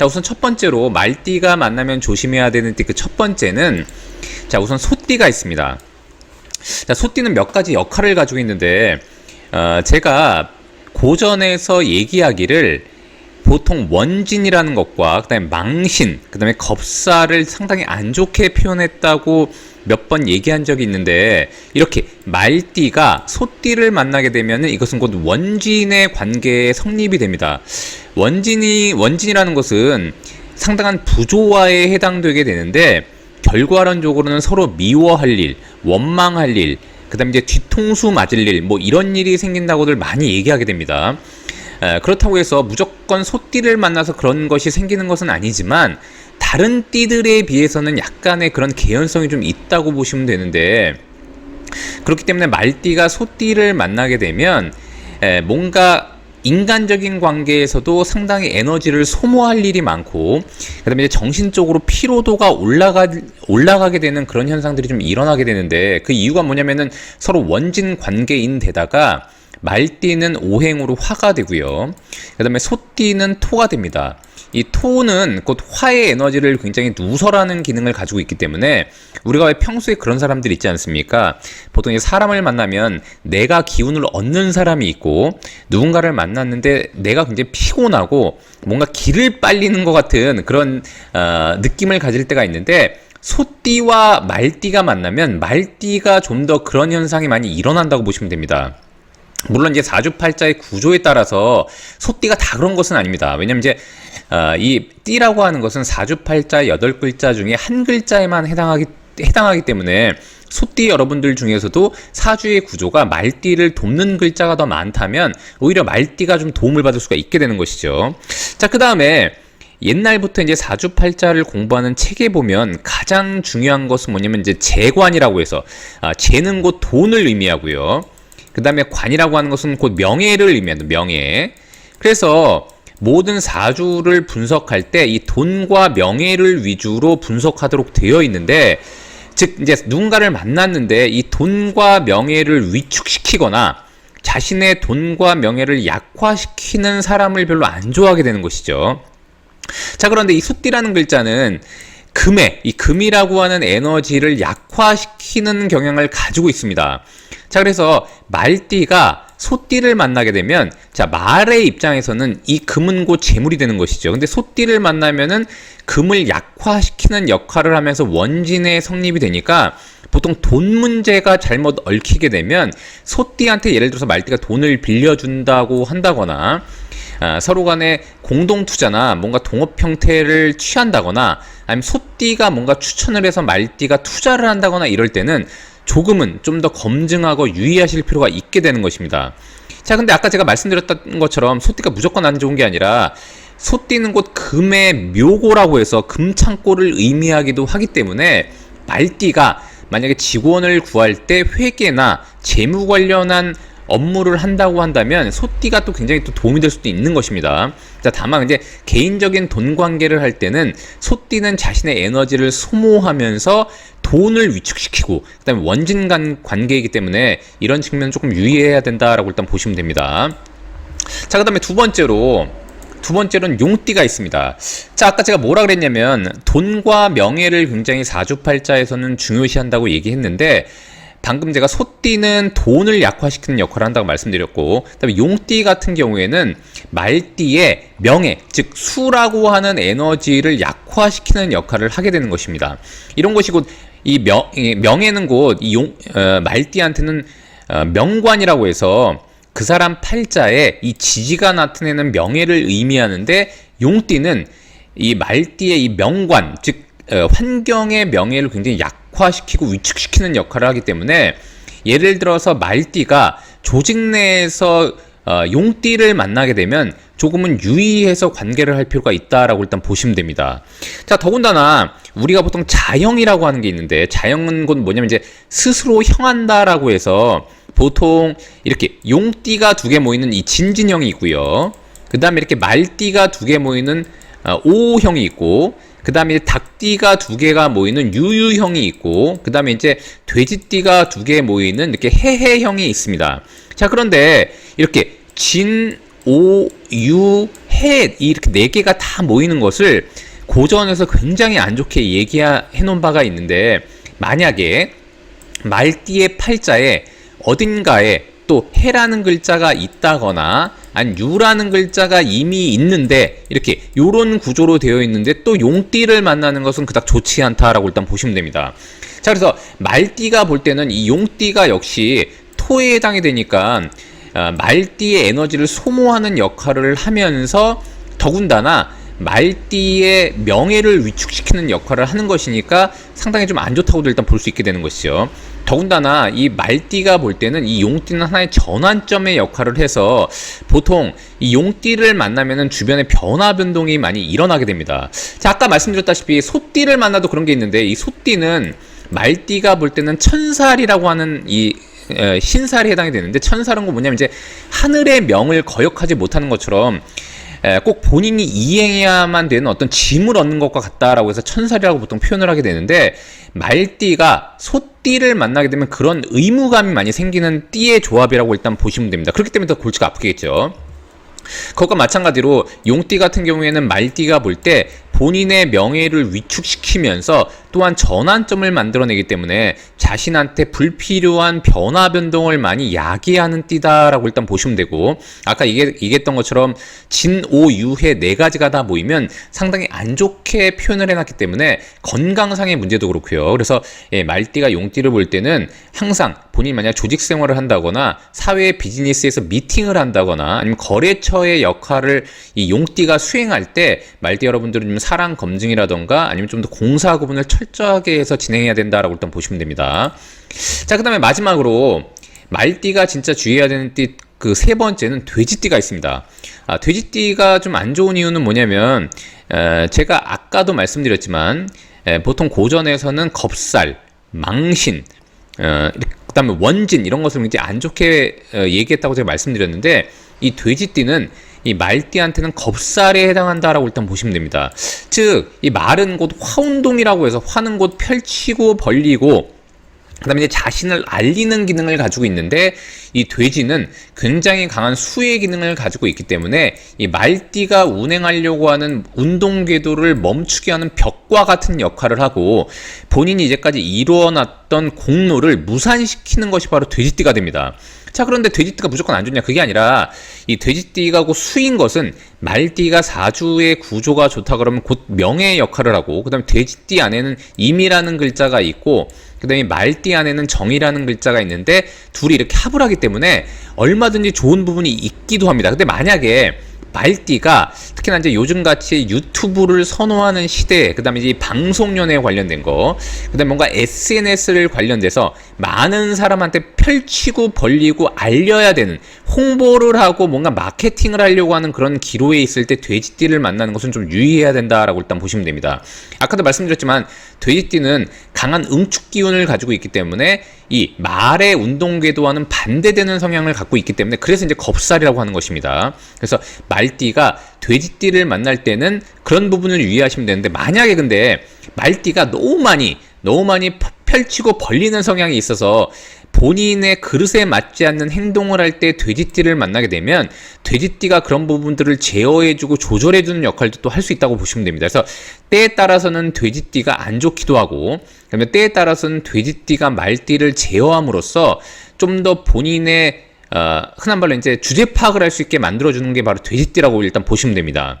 자, 우선 첫 번째로 말띠가 만나면 조심해야 되는 띠 그 첫 번째는 자, 우선 소띠가 있습니다. 자, 소띠는 몇 가지 역할을 가지고 있는데 어, 제가 고전에서 얘기하기를 보통 원진이라는 것과 그다음에 망신, 그다음에 겁사를 상당히 안 좋게 표현했다고 몇 번 얘기한 적이 있는데 이렇게 말띠가 소띠를 만나게 되면은 이것은 곧 원진의 관계에 성립이 됩니다. 원진이 원진이라는 것은 상당한 부조화에 해당되게 되는데 결과론적으로는 서로 미워할 일, 원망할 일, 그다음에 이제 뒤통수 맞을 일, 뭐 이런 일이 생긴다고들 많이 얘기하게 됩니다. 에, 그렇다고 해서 무조건 소띠를 만나서 그런 것이 생기는 것은 아니지만 다른 띠들에 비해서는 약간의 그런 개연성이 좀 있다고 보시면 되는데 그렇기 때문에 말띠가 소띠를 만나게 되면 에, 뭔가 인간적인 관계에서도 상당히 에너지를 소모할 일이 많고 그다음에 이제 정신적으로 피로도가 올라가 올라가게 되는 그런 현상들이 좀 일어나게 되는데 그 이유가 뭐냐면은 서로 원진 관계인 데다가 말띠는 오행으로 화가 되고요. 그다음에 소띠는 토가 됩니다. 이 토는 곧 화의 에너지를 굉장히 누설하는 기능을 가지고 있기 때문에 우리가 왜 평소에 그런 사람들 있지 않습니까? 보통 이 사람을 만나면 내가 기운을 얻는 사람이 있고 누군가를 만났는데 내가 굉장히 피곤하고 뭔가 기를 빨리는 것 같은 그런 어, 느낌을 가질 때가 있는데 소띠와 말띠가 만나면 말띠가 좀 더 그런 현상이 많이 일어난다고 보시면 됩니다. 물론 이제 사주팔자의 구조에 따라서 소띠가 다 그런 것은 아닙니다. 왜냐면 이제 어, 이 띠라고 하는 것은 사주팔자 여덟 글자 중에 한 글자에만 해당하기 해당하기 때문에 소띠 여러분들 중에서도 사주의 구조가 말띠를 돕는 글자가 더 많다면 오히려 말띠가 좀 도움을 받을 수가 있게 되는 것이죠. 자, 그 다음에 옛날부터 이제 사주팔자를 공부하는 책에 보면 가장 중요한 것은 뭐냐면 이제 재관이라고 해서 아, 재는 곧 돈을 의미하고요. 그 다음에 관이라고 하는 것은 곧 명예를 의미한다. 명예. 그래서 모든 사주를 분석할 때 이 돈과 명예를 위주로 분석하도록 되어 있는데 즉 이제 누군가를 만났는데 이 돈과 명예를 위축시키거나 자신의 돈과 명예를 약화시키는 사람을 별로 안 좋아하게 되는 것이죠. 자 그런데 이 숫띠라는 글자는 금의 이 금이라고 하는 에너지를 약화시키는 경향을 가지고 있습니다. 자 그래서 말띠가 소띠를 만나게 되면 자 말의 입장에서는 이 금은 곧 재물이 되는 것이죠. 근데 소띠를 만나면은 금을 약화시키는 역할을 하면서 원진의 성립이 되니까 보통 돈 문제가 잘못 얽히게 되면 소띠한테 예를 들어서 말띠가 돈을 빌려준다고 한다거나 아, 서로 간에 공동 투자나 뭔가 동업 형태를 취한다거나 아니면 소띠가 뭔가 추천을 해서 말띠가 투자를 한다거나 이럴 때는 조금은 좀 더 검증하고 유의하실 필요가 있게 되는 것입니다. 자, 근데 아까 제가 말씀드렸던 것처럼 소띠가 무조건 안 좋은 게 아니라 소띠는 곧 금의 묘고라고 해서 금창고를 의미하기도 하기 때문에 말띠가 만약에 직원을 구할 때 회계나 재무 관련한 업무를 한다고 한다면 소띠가 또 굉장히 또 도움이 될 수도 있는 것입니다. 자, 다만 이제 개인적인 돈 관계를 할 때는 소띠는 자신의 에너지를 소모하면서 돈을 위축시키고 그다음에 원진 간 관계이기 때문에 이런 측면은 조금 유의해야 된다라고 일단 보시면 됩니다. 자, 그다음에 두 번째로 두 번째로는 용띠가 있습니다. 자, 아까 제가 뭐라 그랬냐면 돈과 명예를 굉장히 사주팔자에서는 중요시한다고 얘기했는데 방금 제가 소띠는 돈을 약화시키는 역할을 한다고 말씀드렸고 그다음에 용띠 같은 경우에는 말띠의 명예 즉 수라고 하는 에너지를 약화시키는 역할을 하게 되는 것입니다. 이런 것이 곧 이 명, 명예는 곧 이 용, 어, 말띠한테는 어, 명관이라고 해서 그 사람 팔자에 이 지지가 나타내는 명예를 의미하는데 용띠는 이 말띠의 이 명관 즉 어, 환경의 명예를 굉장히 약 화시키고 위축시키는 역할을 하기 때문에 예를 들어서 말띠가 조직 내에서 어, 용띠를 만나게 되면 조금은 유의해서 관계를 할 필요가 있다라고 일단 보시면 됩니다. 자, 더군다나 우리가 보통 자형이라고 하는 게 있는데 자형은 곧 뭐냐면 이제 스스로 형한다라고 해서 보통 이렇게 용띠가 두 개 모이는 이 진진형이 있고요. 그 다음에 이렇게 말띠가 두 개 모이는 어, O형이 있고 그 다음에 닭띠가 두 개가 모이는 유유형이 있고 그 다음에 이제 돼지띠가 두 개 모이는 이렇게 해해형이 있습니다. 자 그런데 이렇게 진, 오, 유, 해 이렇게 네 개가 다 모이는 것을 고전에서 굉장히 안 좋게 얘기해 놓은 바가 있는데 만약에 말띠의 팔자에 어딘가에 또 해라는 글자가 있다거나 아니 유라는 글자가 이미 있는데 이렇게 요런 구조로 되어 있는데 또 용띠를 만나는 것은 그닥 좋지 않다라고 일단 보시면 됩니다. 자 그래서 말띠가 볼 때는 이 용띠가 역시 토에 해당이 되니까 아, 말띠의 에너지를 소모하는 역할을 하면서 더군다나 말띠의 명예를 위축시키는 역할을 하는 것이니까 상당히 좀 안 좋다고도 일단 볼 수 있게 되는 것이죠. 더군다나 이 말띠가 볼 때는 이 용띠는 하나의 전환점의 역할을 해서 보통 이 용띠를 만나면은 주변에 변화 변동이 많이 일어나게 됩니다. 자, 아까 말씀드렸다시피 소띠를 만나도 그런 게 있는데 이 소띠는 말띠가 볼 때는 천살이라고 하는 이 에, 신살이 해당이 되는데 천살은 거 뭐냐면 이제 하늘의 명을 거역하지 못하는 것처럼 에, 꼭 본인이 이행해야만 되는 어떤 짐을 얻는 것과 같다라고 해서 천살이라고 보통 표현을 하게 되는데 말띠가 소띠를 만나게 되면 그런 의무감이 많이 생기는 띠의 조합이라고 일단 보시면 됩니다. 그렇기 때문에 더 골치가 아프겠죠. 그것과 마찬가지로 용띠 같은 경우에는 말띠가 볼 때 본인의 명예를 위축시키면서 또한 전환점을 만들어내기 때문에 자신한테 불필요한 변화 변동을 많이 야기하는 띠다라고 일단 보시면 되고 아까 얘기, 얘기했던 것처럼 진오유해 네 가지가 다 모이면 상당히 안 좋게 표현을 해놨기 때문에 건강상의 문제도 그렇고요. 그래서 예, 말띠가 용띠를 볼 때는 항상 본인이 만약 조직 생활을 한다거나 사회 비즈니스에서 미팅을 한다거나 아니면 거래처의 역할을 이 용띠가 수행할 때 말띠 여러분들은 좀 사랑 검증이라던가 아니면 좀 더 공사 구분을 철저하게 해서 진행해야 된다라고 일단 보시면 됩니다. 자, 그 다음에 마지막으로 말띠가 진짜 주의해야 되는 띠 그 세 번째는 돼지띠가 있습니다. 아, 돼지띠가 좀 안 좋은 이유는 뭐냐면 에, 제가 아까도 말씀드렸지만 에, 보통 고전에서는 겁살, 망신, 어, 그다음에 원진 이런 것을 굉장히 안 좋게 어, 얘기했다고 제가 말씀드렸는데 이 돼지띠는 이 말띠한테는 겁살에 해당한다라고 일단 보시면 됩니다. 즉, 이 말은 곧 화운동이라고 해서 화는 곧 펼치고 벌리고 그다음에 이제 자신을 알리는 기능을 가지고 있는데 이 돼지는 굉장히 강한 수의 기능을 가지고 있기 때문에 이 말띠가 운행하려고 하는 운동 궤도를 멈추게 하는 벽과 같은 역할을 하고 본인이 이제까지 이루어놨던 공로를 무산시키는 것이 바로 돼지띠가 됩니다. 자 그런데 돼지띠가 무조건 안 좋냐 그게 아니라 이 돼지띠가고 수인 것은 말띠가 사주의 구조가 좋다 그러면 곧 명예의 역할을 하고 그다음에 돼지띠 안에는 임이라는 글자가 있고 그다음에 말띠 안에는 정이라는 글자가 있는데 둘이 이렇게 합을 하기 때문에 얼마든지 좋은 부분이 있기도 합니다. 근데 만약에 말띠가 특히나 이제 요즘 같이 유튜브를 선호하는 시대, 그 다음에 이제 방송연에 관련된 거, 그 다음에 뭔가 SNS를 관련돼서 많은 사람한테 펼치고 벌리고 알려야 되는 홍보를 하고 뭔가 마케팅을 하려고 하는 그런 기로에 있을 때 돼지띠를 만나는 것은 좀 유의해야 된다라고 일단 보시면 됩니다. 아까도 말씀드렸지만 돼지띠는 강한 응축 기운을 가지고 있기 때문에 이 말의 운동 궤도와는 반대되는 성향을 갖고 있기 때문에 그래서 이제 겁살이라고 하는 것입니다. 그래서 말띠가 돼지띠를 만날 때는 그런 부분을 유의하시면 되는데 만약에 근데 말띠가 너무 많이 너무 많이 펼치고 벌리는 성향이 있어서 본인의 그릇에 맞지 않는 행동을 할 때 돼지띠를 만나게 되면 돼지띠가 그런 부분들을 제어해주고 조절해주는 역할도 또 할 수 있다고 보시면 됩니다. 그래서 때에 따라서는 돼지띠가 안 좋기도 하고, 그러면 때에 따라서는 돼지띠가 말띠를 제어함으로써 좀 더 본인의 어, 흔한 말로 이제 주제 파악을 할 수 있게 만들어주는 게 바로 돼지띠라고 일단 보시면 됩니다.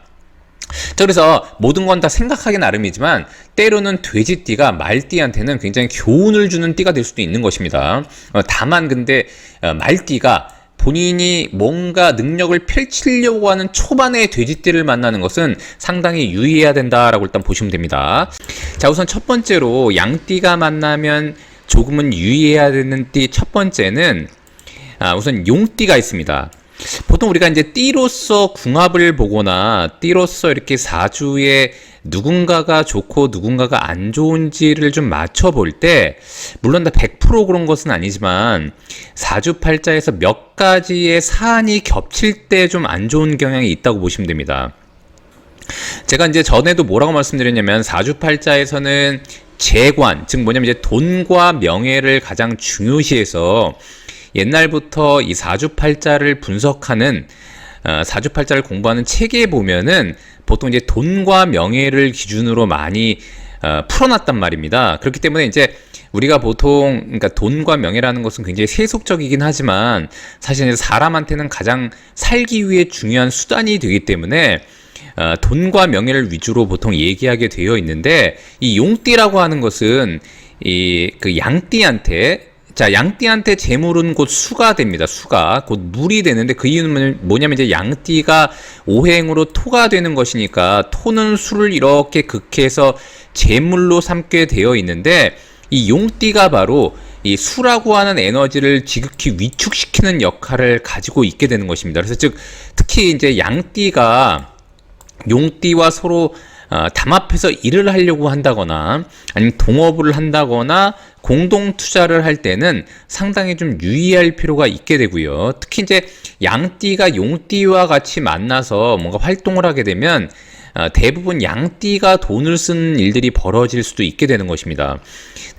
자, 그래서 모든 건 다 생각하기 나름이지만 때로는 돼지띠가 말띠한테는 굉장히 교훈을 주는 띠가 될 수도 있는 것입니다. 어, 다만 근데 어, 말띠가 본인이 뭔가 능력을 펼치려고 하는 초반의 돼지띠를 만나는 것은 상당히 유의해야 된다라고 일단 보시면 됩니다. 자, 우선 첫 번째로 양띠가 만나면 조금은 유의해야 되는 띠 첫 번째는 아, 우선 용띠가 있습니다. 보통 우리가 이제 띠로서 궁합을 보거나 띠로서 이렇게 사주에 누군가가 좋고 누군가가 안 좋은지를 좀 맞춰볼 때 물론 다 100% 그런 것은 아니지만 사주팔자에서 몇 가지의 사안이 겹칠 때 좀 안 좋은 경향이 있다고 보시면 됩니다. 제가 이제 전에도 뭐라고 말씀드렸냐면 사주팔자에서는 재관, 즉 뭐냐면 이제 돈과 명예를 가장 중요시해서 옛날부터 이 사주팔자를 분석하는 어, 사주팔자를 공부하는 책에 보면은 보통 이제 돈과 명예를 기준으로 많이 어, 풀어놨단 말입니다. 그렇기 때문에 이제 우리가 보통 그러니까 돈과 명예라는 것은 굉장히 세속적이긴 하지만 사실 사람한테는 가장 살기 위해 중요한 수단이 되기 때문에 어, 돈과 명예를 위주로 보통 얘기하게 되어 있는데 이 용띠라고 하는 것은 이 그 양띠한테 자, 양띠한테 재물은 곧 수가 됩니다. 수가. 곧 물이 되는데 그 이유는 뭐냐면 이제 양띠가 오행으로 토가 되는 것이니까 토는 수를 이렇게 극해서 재물로 삼게 되어 있는데 이 용띠가 바로 이 수라고 하는 에너지를 지극히 위축시키는 역할을 가지고 있게 되는 것입니다. 그래서 즉 특히 이제 양띠가 용띠와 서로 어, 담합해서 일을 하려고 한다거나 아니면 동업을 한다거나 공동 투자를 할 때는 상당히 좀 유의할 필요가 있게 되고요. 특히 이제 양띠가 용띠와 같이 만나서 뭔가 활동을 하게 되면 어, 대부분 양띠가 돈을 쓰는 일들이 벌어질 수도 있게 되는 것입니다.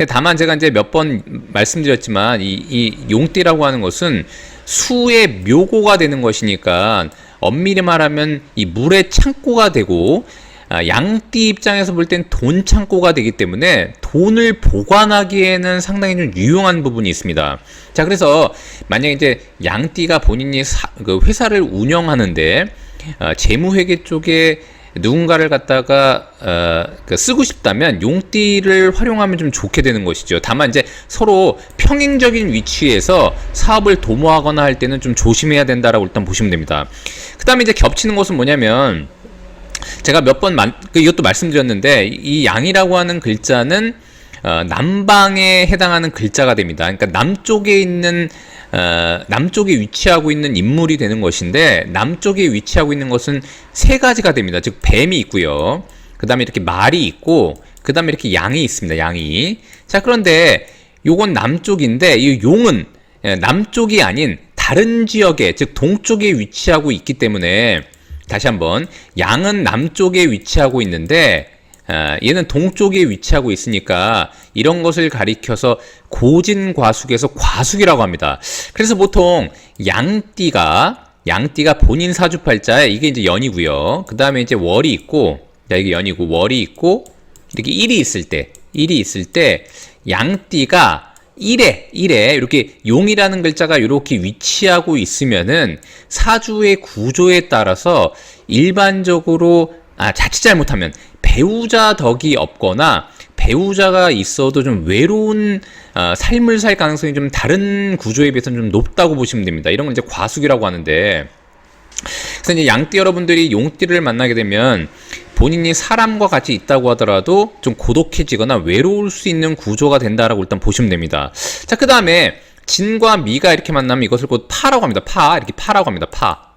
다만 제가 이제 몇 번 말씀드렸지만 이, 이 용띠라고 하는 것은 수의 묘고가 되는 것이니까 엄밀히 말하면 이 물의 창고가 되고 아, 양띠 입장에서 볼 땐 돈 창고가 되기 때문에 돈을 보관하기에는 상당히 좀 유용한 부분이 있습니다. 자, 그래서 만약에 이제 양띠가 본인이 사, 그 회사를 운영하는데 어, 재무회계 쪽에 누군가를 갖다가 어, 그 쓰고 싶다면 용띠를 활용하면 좀 좋게 되는 것이죠. 다만 이제 서로 평행적인 위치에서 사업을 도모하거나 할 때는 좀 조심해야 된다라고 일단 보시면 됩니다. 그다음에 이제 겹치는 것은 뭐냐면 제가 몇 번 이것도 말씀드렸는데 이 양이라고 하는 글자는 어, 남방에 해당하는 글자가 됩니다. 그러니까 남쪽에 있는 어, 남쪽에 위치하고 있는 인물이 되는 것인데 남쪽에 위치하고 있는 것은 세 가지가 됩니다. 즉 뱀이 있고요. 그 다음에 이렇게 말이 있고 그 다음에 이렇게 양이 있습니다. 양이 자 그런데 요건 남쪽인데 이 용은 예, 남쪽이 아닌 다른 지역에 즉 동쪽에 위치하고 있기 때문에 다시 한번 양은 남쪽에 위치하고 있는데 아, 얘는 동쪽에 위치하고 있으니까 이런 것을 가리켜서 고진 과숙에서 과숙이라고 합니다. 그래서 보통 양띠가 양띠가 본인 사주팔자에 이게 이제 연이고요. 그 다음에 이제 월이 있고 자 이게 연이고 월이 있고 이렇게 일이 있을 때 일이 있을 때 양띠가 1에, 1에 이렇게 용이라는 글자가 이렇게 위치하고 있으면은 사주의 구조에 따라서 일반적으로 아, 자칫 잘못하면 배우자 덕이 없거나 배우자가 있어도 좀 외로운 어, 삶을 살 가능성이 좀 다른 구조에 비해서는 좀 높다고 보시면 됩니다. 이런 건 이제 과숙이라고 하는데 그래서 이제 양띠 여러분들이 용띠를 만나게 되면 본인이 사람과 같이 있다고 하더라도 좀 고독해지거나 외로울 수 있는 구조가 된다라고 일단 보시면 됩니다. 자, 그 다음에 진과 미가 이렇게 만나면 이것을 곧 파라고 합니다. 파. 이렇게 파라고 합니다. 파.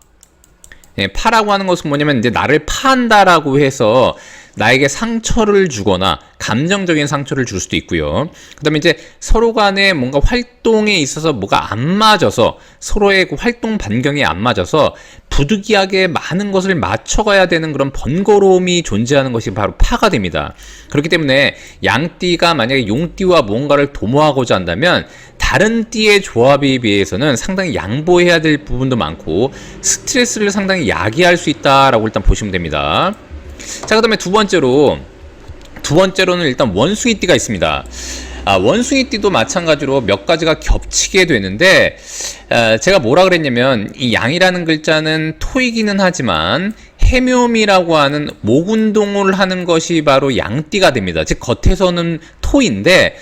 예, 파라고 하는 것은 뭐냐면 이제 나를 파한다라고 해서 나에게 상처를 주거나 감정적인 상처를 줄 수도 있고요. 그다음에 이제 서로 간에 뭔가 활동에 있어서 뭐가 안 맞아서 서로의 그 활동 반경이 안 맞아서 부득이하게 많은 것을 맞춰가야 되는 그런 번거로움이 존재하는 것이 바로 파가 됩니다. 그렇기 때문에 양띠가 만약에 용띠와 무언가를 도모하고자 한다면 다른 띠의 조합에 비해서는 상당히 양보해야 될 부분도 많고 스트레스를 상당히 야기할 수 있다라고 일단 보시면 됩니다. 자, 그 다음에 두 번째로, 두 번째로는 일단 원숭이 띠가 있습니다. 아, 원숭이 띠도 마찬가지로 몇 가지가 겹치게 되는데, 아, 제가 뭐라 그랬냐면, 이 양이라는 글자는 토이기는 하지만, 해묘미라고 하는 목 운동을 하는 것이 바로 양띠가 됩니다. 즉, 겉에서는 토인데,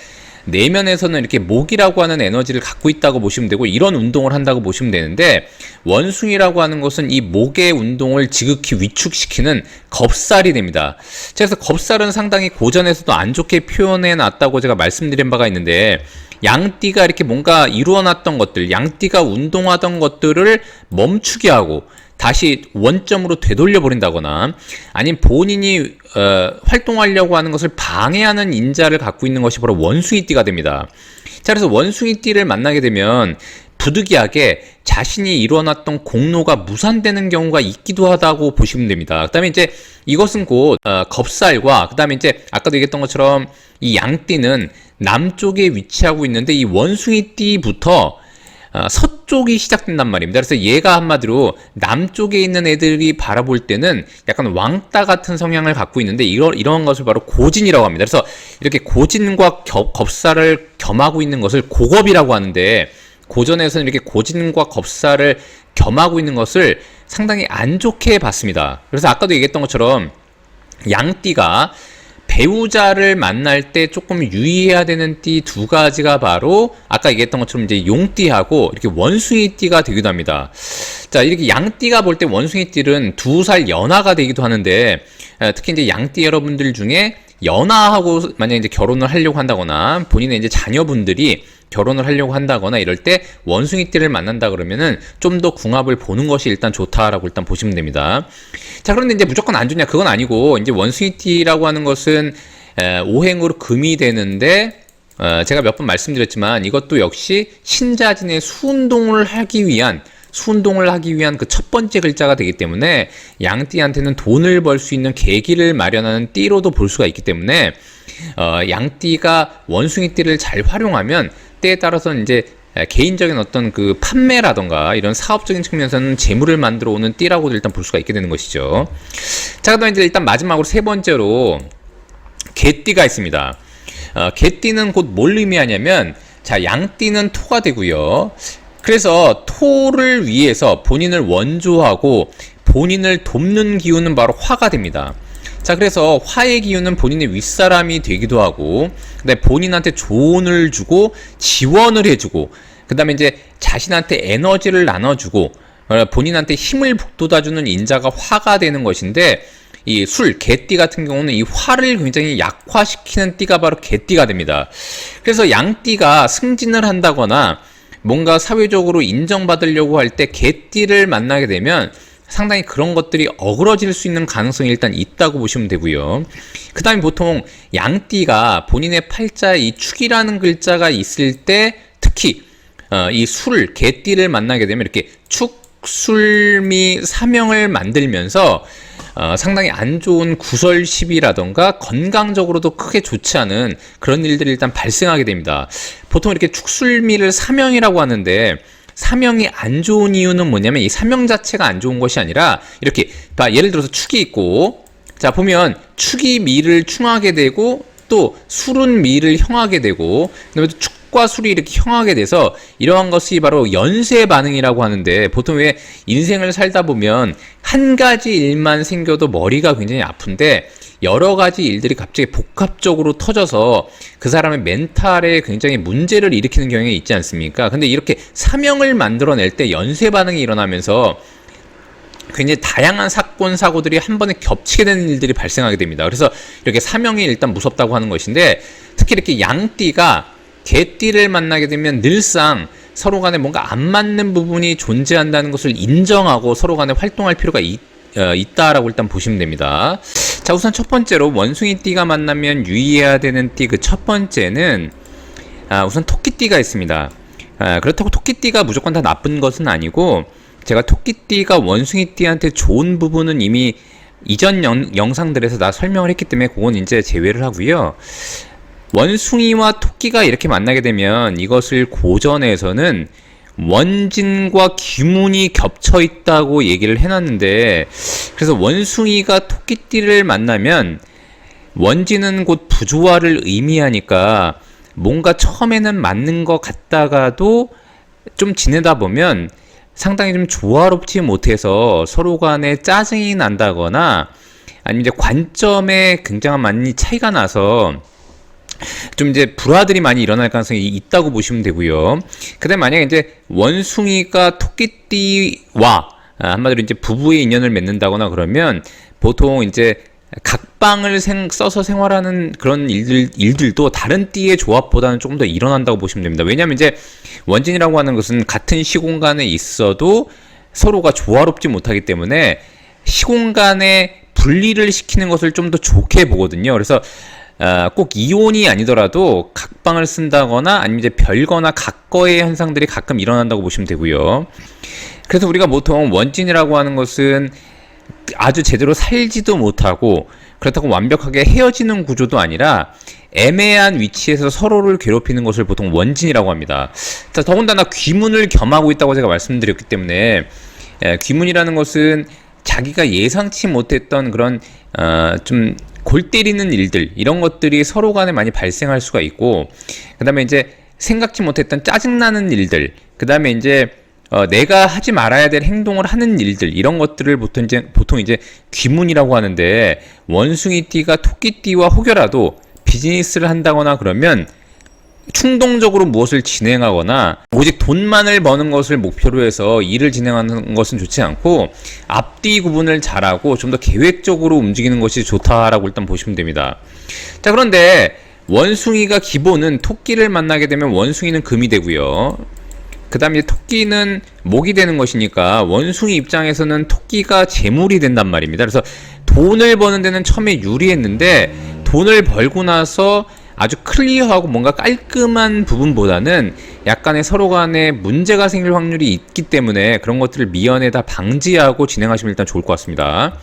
내면에서는 이렇게 목이라고 하는 에너지를 갖고 있다고 보시면 되고 이런 운동을 한다고 보시면 되는데 원숭이라고 하는 것은 이 목의 운동을 지극히 위축시키는 겁살이 됩니다. 그래서 겁살은 상당히 고전에서도 안 좋게 표현해 놨다고 제가 말씀드린 바가 있는데 양띠가 이렇게 뭔가 이루어놨던 것들, 양띠가 운동하던 것들을 멈추게 하고 다시 원점으로 되돌려 버린다거나 아니면 본인이 어, 활동하려고 하는 것을 방해하는 인자를 갖고 있는 것이 바로 원숭이띠가 됩니다. 자, 그래서 원숭이띠를 만나게 되면 부득이하게 자신이 일어났던 공로가 무산되는 경우가 있기도 하다고 보시면 됩니다. 그다음에 이제 이것은 곧 어, 겁살과 그다음에 이제 아까도 얘기했던 것처럼 이 양띠는 남쪽에 위치하고 있는데 이 원숭이띠부터 어, 서쪽이 시작된단 말입니다. 그래서 얘가 한마디로 남쪽에 있는 애들이 바라볼 때는 약간 왕따 같은 성향을 갖고 있는데 이런 이런 것을 바로 고진이라고 합니다. 그래서 이렇게 고진과 겹, 겁사를 겸하고 있는 것을 고겁이라고 하는데 고전에서는 이렇게 고진과 겁사를 겸하고 있는 것을 상당히 안 좋게 봤습니다. 그래서 아까도 얘기했던 것처럼 양띠가 배우자를 만날 때 조금 유의해야 되는 띠 두 가지가 바로 아까 얘기했던 것처럼 이제 용띠하고 이렇게 원숭이 띠가 되기도 합니다. 자, 이렇게 양띠가 볼 때 원숭이 띠는 두 살 연하가 되기도 하는데 에, 특히 이제 양띠 여러분들 중에 연하하고 만약에 이제 결혼을 하려고 한다거나 본인의 이제 자녀분들이 결혼을 하려고 한다거나 이럴 때 원숭이 띠를 만난다 그러면은 좀 더 궁합을 보는 것이 일단 좋다라고 일단 보시면 됩니다. 자, 그런데 이제 무조건 안 좋냐? 그건 아니고 이제 원숭이 띠라고 하는 것은 에, 오행으로 금이 되는데 어, 제가 몇 번 말씀드렸지만 이것도 역시 신자진의 수운동을 하기 위한 수운동을 하기 위한 그 첫 번째 글자가 되기 때문에 양띠한테는 돈을 벌 수 있는 계기를 마련하는 띠로도 볼 수가 있기 때문에 어, 양띠가 원숭이띠를 잘 활용하면 때에 따라서 이제 개인적인 어떤 그 판매라던가 이런 사업적인 측면에서는 재물을 만들어 오는 띠라고도 일단 볼 수가 있게 되는 것이죠. 자, 그다음 이제 일단 마지막으로 세 번째로 개띠가 있습니다. 어, 개띠는 곧 뭘 의미하냐면 자 양띠는 토가 되고요. 그래서 토를 위해서 본인을 원조하고 본인을 돕는 기운은 바로 화가 됩니다. 자 그래서 화의 기운은 본인의 윗사람이 되기도 하고 그다음에 본인한테 조언을 주고 지원을 해주고 그 다음에 이제 자신한테 에너지를 나눠주고 어, 본인한테 힘을 북돋아주는 인자가 화가 되는 것인데 이 술, 개띠 같은 경우는 이 화를 굉장히 약화시키는 띠가 바로 개띠가 됩니다. 그래서 양띠가 승진을 한다거나 뭔가 사회적으로 인정받으려고 할 때 개띠를 만나게 되면 상당히 그런 것들이 어그러질 수 있는 가능성이 일단 있다고 보시면 되고요. 그 다음에 보통 양띠가 본인의 팔자에 이 축이라는 글자가 있을 때 특히 어, 이 술, 개띠를 만나게 되면 이렇게 축, 술미 사명을 만들면서 어, 상당히 안 좋은 구설시비라던가 건강적으로도 크게 좋지 않은 그런 일들이 일단 발생하게 됩니다. 보통 이렇게 축술미를 사명이라고 하는데 사명이 안 좋은 이유는 뭐냐면 이 사명 자체가 안 좋은 것이 아니라 이렇게 봐 예를 들어서 축이 있고 자 보면 축이 미를 충하게 되고 또 술은 미를 형하게 되고 그다음에 또 축 과 술이 이렇게 형하게 돼서 이러한 것이 바로 연쇄 반응이라고 하는데 보통 왜 인생을 살다 보면 한 가지 일만 생겨도 머리가 굉장히 아픈데 여러 가지 일들이 갑자기 복합적으로 터져서 그 사람의 멘탈에 굉장히 문제를 일으키는 경향이 있지 않습니까? 근데 이렇게 사명을 만들어낼 때 연쇄 반응이 일어나면서 굉장히 다양한 사건 사고들이 한 번에 겹치게 되는 일들이 발생하게 됩니다. 그래서 이렇게 사명이 일단 무섭다고 하는 것인데 특히 이렇게 양띠가 개띠를 만나게 되면 늘상 서로 간에 뭔가 안 맞는 부분이 존재한다는 것을 인정하고 서로 간에 활동할 필요가 있, 어, 있다라고 일단 보시면 됩니다. 자, 우선 첫 번째로 원숭이 띠가 만나면 유의해야 되는 띠 그 첫 번째는 아, 우선 토끼띠가 있습니다. 아, 그렇다고 토끼띠가 무조건 다 나쁜 것은 아니고 제가 토끼띠가 원숭이띠한테 좋은 부분은 이미 이전 영, 영상들에서 다 설명을 했기 때문에 그건 이제 제외를 하고요. 원숭이와 토끼가 이렇게 만나게 되면 이것을 고전에서는 원진과 기문이 겹쳐 있다고 얘기를 해놨는데 그래서 원숭이가 토끼띠를 만나면 원진은 곧 부조화를 의미하니까 뭔가 처음에는 맞는 것 같다가도 좀 지내다 보면 상당히 좀 조화롭지 못해서 서로 간에 짜증이 난다거나 아니면 이제 관점에 굉장한 많이 차이가 나서 좀 이제 불화들이 많이 일어날 가능성이 있다고 보시면 되고요. 그다음 만약에 이제 원숭이가 토끼띠와 아, 한마디로 이제 부부의 인연을 맺는다거나 그러면 보통 이제 각방을 생, 써서 생활하는 그런 일들, 일들도 다른 띠의 조합보다는 조금 더 일어난다고 보시면 됩니다. 왜냐하면 이제 원진이라고 하는 것은 같은 시공간에 있어도 서로가 조화롭지 못하기 때문에 시공간에 분리를 시키는 것을 좀 더 좋게 보거든요. 그래서 어, 꼭 이혼이 아니더라도 각방을 쓴다거나 아니면 이제 별거나 각거의 현상들이 가끔 일어난다고 보시면 되고요. 그래서 우리가 보통 원진이라고 하는 것은 아주 제대로 살지도 못하고 그렇다고 완벽하게 헤어지는 구조도 아니라 애매한 위치에서 서로를 괴롭히는 것을 보통 원진이라고 합니다. 자, 더군다나 귀문을 겸하고 있다고 제가 말씀드렸기 때문에 에, 귀문이라는 것은 자기가 예상치 못했던 그런 어, 좀 골 때리는 일들 이런 것들이 서로 간에 많이 발생할 수가 있고 그다음에 이제 생각지 못했던 짜증나는 일들 그다음에 이제 어, 내가 하지 말아야 될 행동을 하는 일들 이런 것들을 보통 이제 보통 이제 귀문이라고 하는데 원숭이띠가 토끼띠와 혹여라도 비즈니스를 한다거나 그러면 충동적으로 무엇을 진행하거나 오직 돈만을 버는 것을 목표로 해서 일을 진행하는 것은 좋지 않고 앞뒤 구분을 잘하고 좀 더 계획적으로 움직이는 것이 좋다라고 일단 보시면 됩니다. 자 그런데 원숭이가 기본은 토끼를 만나게 되면 원숭이는 금이 되고요. 그 다음에 토끼는 목이 되는 것이니까 원숭이 입장에서는 토끼가 재물이 된단 말입니다. 그래서 돈을 버는 데는 처음에 유리했는데 돈을 벌고 나서 아주 클리어하고 뭔가 깔끔한 부분보다는 약간의 서로 간에 문제가 생길 확률이 있기 때문에 그런 것들을 미연에다 방지하고 진행하시면 일단 좋을 것 같습니다.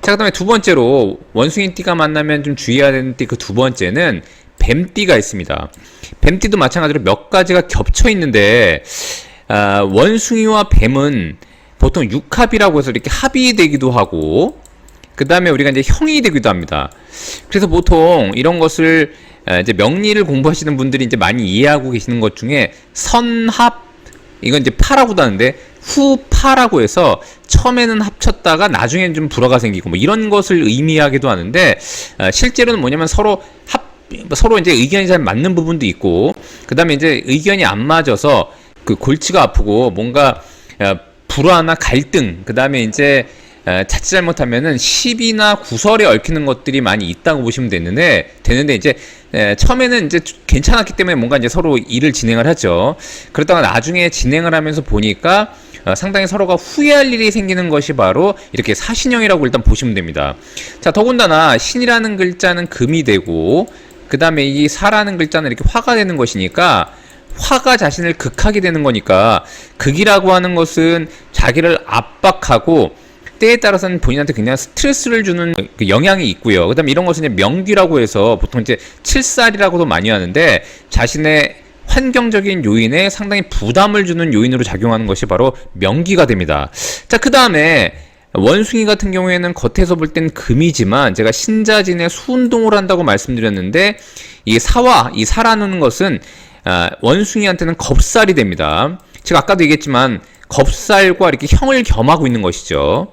자, 그 다음에 두 번째로 원숭이 띠가 만나면 좀 주의해야 되는 띠 그 두 번째는 뱀띠가 있습니다. 뱀띠도 마찬가지로 몇 가지가 겹쳐 있는데 아, 원숭이와 뱀은 보통 육합이라고 해서 이렇게 합이 되기도 하고 그 다음에 우리가 이제 형이 되기도 합니다. 그래서 보통 이런 것을 아, 이제 명리를 공부하시는 분들이 이제 많이 이해하고 계시는 것 중에 선합 이건 이제 파라고도 하는데 후파라고 해서 처음에는 합쳤다가 나중에는 좀 불화가 생기고 뭐 이런 것을 의미하기도 하는데 아, 실제로는 뭐냐면 서로 합 서로 이제 의견이 잘 맞는 부분도 있고 그다음에 이제 의견이 안 맞아서 그 골치가 아프고 뭔가 아, 불화나 갈등 그다음에 이제 에, 자칫 잘못하면은 시비나 구설에 얽히는 것들이 많이 있다고 보시면 되는데 되는데 이제 에, 처음에는 이제 괜찮았기 때문에 뭔가 이제 서로 일을 진행을 하죠. 그러다가 나중에 진행을 하면서 보니까 어, 상당히 서로가 후회할 일이 생기는 것이 바로 이렇게 사신형이라고 일단 보시면 됩니다. 자, 더군다나 신이라는 글자는 금이 되고 그 다음에 이 사라는 글자는 이렇게 화가 되는 것이니까 화가 자신을 극하게 되는 거니까 극이라고 하는 것은 자기를 압박하고 때에 따라서는 본인한테 굉장히 스트레스를 주는 그 영향이 있고요. 그다음에 이런 것은 이제 명귀라고 해서 보통 이제 칠살이라고도 많이 하는데 자신의 환경적인 요인에 상당히 부담을 주는 요인으로 작용하는 것이 바로 명기가 됩니다. 자, 그 다음에 원숭이 같은 경우에는 겉에서 볼 땐 금이지만 제가 신자진의 수운동을 한다고 말씀드렸는데 이 사와 이 사라는 것은 아, 원숭이한테는 겁살이 됩니다. 제가 아까도 얘기했지만 겁살과 이렇게 형을 겸하고 있는 것이죠.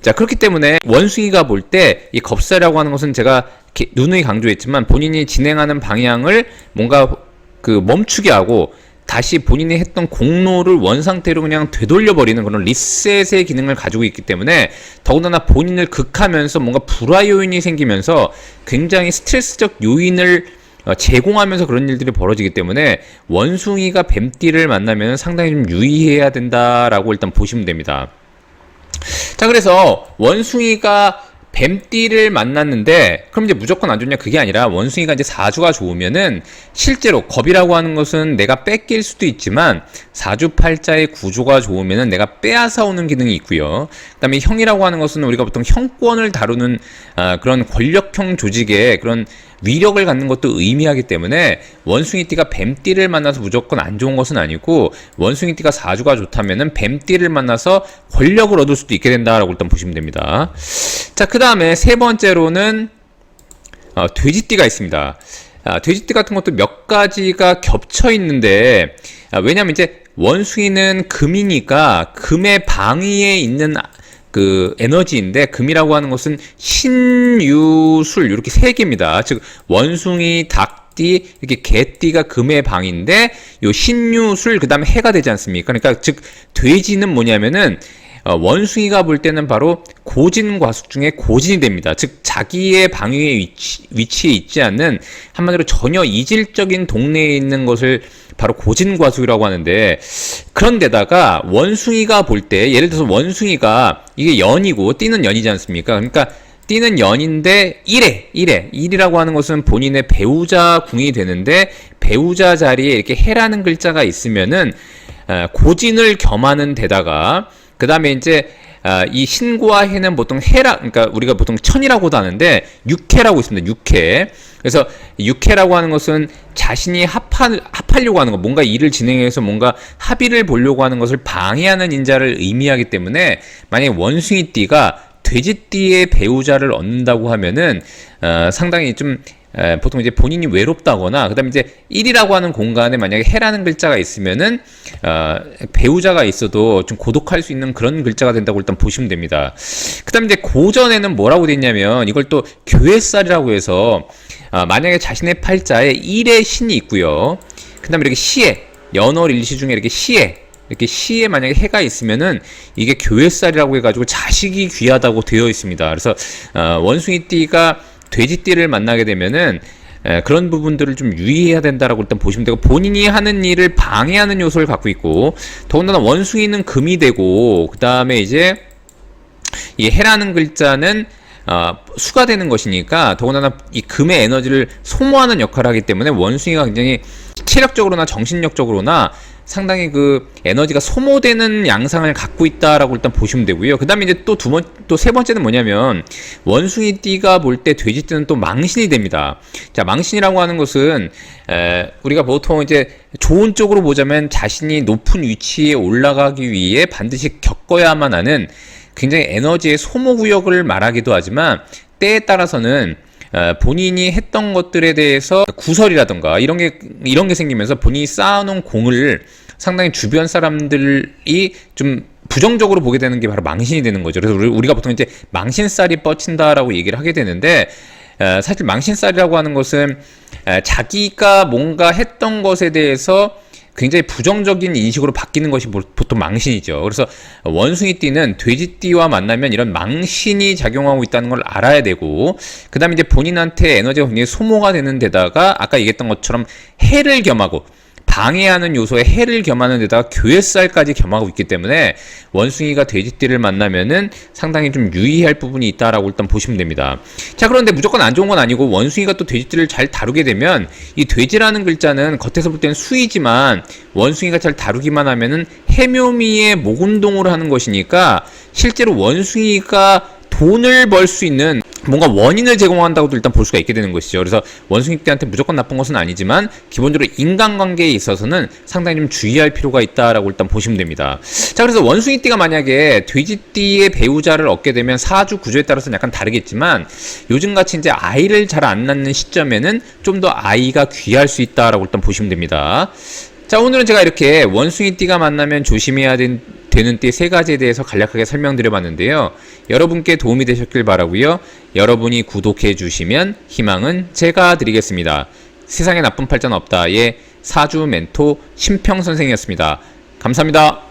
자, 그렇기 때문에 원숭이가 볼 때 이 겁살이라고 하는 것은 제가 누누이 강조했지만 본인이 진행하는 방향을 뭔가 그 멈추게 하고 다시 본인이 했던 공로를 원상태로 그냥 되돌려버리는 그런 리셋의 기능을 가지고 있기 때문에 더군다나 본인을 극하면서 뭔가 불화 요인이 생기면서 굉장히 스트레스적 요인을 어, 제공하면서 그런 일들이 벌어지기 때문에 원숭이가 뱀띠를 만나면 상당히 좀 유의해야 된다라고 일단 보시면 됩니다. 자, 그래서 원숭이가 뱀띠를 만났는데 그럼 이제 무조건 안 좋냐 그게 아니라 원숭이가 이제 사주가 좋으면은 실제로 겁이라고 하는 것은 내가 뺏길 수도 있지만 사주팔자의 구조가 좋으면은 내가 빼앗아 오는 기능이 있고요. 그다음에 형이라고 하는 것은 우리가 보통 형권을 다루는 아, 그런 권력형 조직의 그런 위력을 갖는 것도 의미하기 때문에 원숭이띠가 뱀띠를 만나서 무조건 안 좋은 것은 아니고 원숭이띠가 사주가 좋다면은 뱀띠를 만나서 권력을 얻을 수도 있게 된다라고 일단 보시면 됩니다. 자, 그 다음에 세 번째로는 어, 돼지띠가 있습니다. 아, 돼지띠 같은 것도 몇 가지가 겹쳐 있는데 아, 왜냐면 이제 원숭이는 금이니까 금의 방위에 있는 그 에너지인데 금이라고 하는 것은 신유술 이렇게 세 개입니다. 즉 원숭이, 닭띠, 이렇게 개띠가 금의 방인데 요 신유술 그다음에 해가 되지 않습니까? 그러니까 즉 돼지는 뭐냐면은 어, 원숭이가 볼 때는 바로 고진 과숙 중에 고진이 됩니다. 즉 자기의 방위에 위치, 위치에 있지 않는 한마디로 전혀 이질적인 동네에 있는 것을 바로 고진 과숙이라고 하는데 그런데다가 원숭이가 볼 때 예를 들어서 원숭이가 이게 연이고 띠는 연이지 않습니까? 그러니까 띠는 연인데 1회, 1회. 1이라고 하는 것은 본인의 배우자 궁이 되는데 배우자 자리에 이렇게 해라는 글자가 있으면은 어, 고진을 겸하는 데다가 그 다음에 이제 아, 이 신과 해는 보통 해라, 그러니까 우리가 보통 천이라고도 하는데 육해라고 있습니다. 육해. 그래서 육해라고 하는 것은 자신이 합하, 합하려고 하는 것, 뭔가 일을 진행해서 뭔가 합의를 보려고 하는 것을 방해하는 인자를 의미하기 때문에 만약에 원숭이띠가 돼지띠의 배우자를 얻는다고 하면은 어, 상당히 좀 에, 보통 이제 본인이 외롭다거나 그다음에 이제 1이라고 하는 공간에 만약에 해라는 글자가 있으면은 어, 배우자가 있어도 좀 고독할 수 있는 그런 글자가 된다고 일단 보시면 됩니다. 그다음에 이제 고전에는 뭐라고 돼 있냐면 이걸 또 교회살이라고 해서 아, 만약에 자신의 팔자에 1의 신이 있고요. 그다음에 이렇게 시에 연월 일시 중에 이렇게 시에 이렇게 시에 만약에 해가 있으면은 이게 교회살이라고 해가지고 자식이 귀하다고 되어 있습니다. 그래서 어, 원숭이띠가 돼지띠를 만나게 되면은 에, 그런 부분들을 좀 유의해야 된다라고 일단 보시면 되고 본인이 하는 일을 방해하는 요소를 갖고 있고 더군다나 원숭이는 금이 되고 그 다음에 이제 이 해라는 글자는 어, 수가 되는 것이니까 더군다나 이 금의 에너지를 소모하는 역할을 하기 때문에 원숭이가 굉장히 체력적으로나 정신력적으로나 상당히 그 에너지가 소모되는 양상을 갖고 있다라고 일단 보시면 되고요. 그 다음에 이제 또 두 번, 또 세 번째는 뭐냐면 원숭이 띠가 볼 때 돼지띠는 또 망신이 됩니다. 자, 망신이라고 하는 것은 에, 우리가 보통 이제 좋은 쪽으로 보자면 자신이 높은 위치에 올라가기 위해 반드시 겪어야만 하는 굉장히 에너지의 소모 구역을 말하기도 하지만 때에 따라서는 어, 본인이 했던 것들에 대해서 구설이라던가 이런 게 이런 게 생기면서 본인이 쌓아놓은 공을 상당히 주변 사람들이 좀 부정적으로 보게 되는 게 바로 망신이 되는 거죠. 그래서 우리- 우리가 보통 이제 망신살이 뻗친다라고 얘기를 하게 되는데 에, 사실 망신살이라고 하는 것은 에, 자기가 뭔가 했던 것에 대해서 굉장히 부정적인 인식으로 바뀌는 것이 보- 보통 망신이죠. 그래서 원숭이띠는 돼지띠와 만나면 이런 망신이 작용하고 있다는 걸 알아야 되고, 그 다음에 이제 본인한테 에너지가 굉장히 소모가 되는 데다가 아까 얘기했던 것처럼 해를 겸하고, 방해하는 요소에 해를 겸하는 데다가 교회살까지 겸하고 있기 때문에 원숭이가 돼지띠를 만나면은 상당히 좀 유의할 부분이 있다라고 일단 보시면 됩니다. 자, 그런데 무조건 안 좋은 건 아니고 원숭이가 또 돼지띠를 잘 다루게 되면 이 돼지라는 글자는 겉에서 볼 때는 수이지만 원숭이가 잘 다루기만 하면은 해묘미의 목운동을 하는 것이니까 실제로 원숭이가 돈을 벌 수 있는 뭔가 원인을 제공한다고도 일단 볼 수가 있게 되는 것이죠. 그래서 원숭이띠한테 무조건 나쁜 것은 아니지만 기본적으로 인간관계에 있어서는 상당히 좀 주의할 필요가 있다라고 일단 보시면 됩니다. 자, 그래서 원숭이띠가 만약에 돼지띠의 배우자를 얻게 되면 사주 구조에 따라서는 약간 다르겠지만 요즘같이 이제 아이를 잘 안 낳는 시점에는 좀 더 아이가 귀할 수 있다라고 일단 보시면 됩니다. 자, 오늘은 제가 이렇게 원숭이 띠가 만나면 조심해야 된, 되는 띠 세 가지에 대해서 간략하게 설명드려 봤는데요. 여러분께 도움이 되셨길 바라고요. 여러분이 구독해 주시면 희망은 제가 드리겠습니다. 세상에 나쁜 팔자는 없다의 사주 멘토 심평 선생이었습니다. 감사합니다.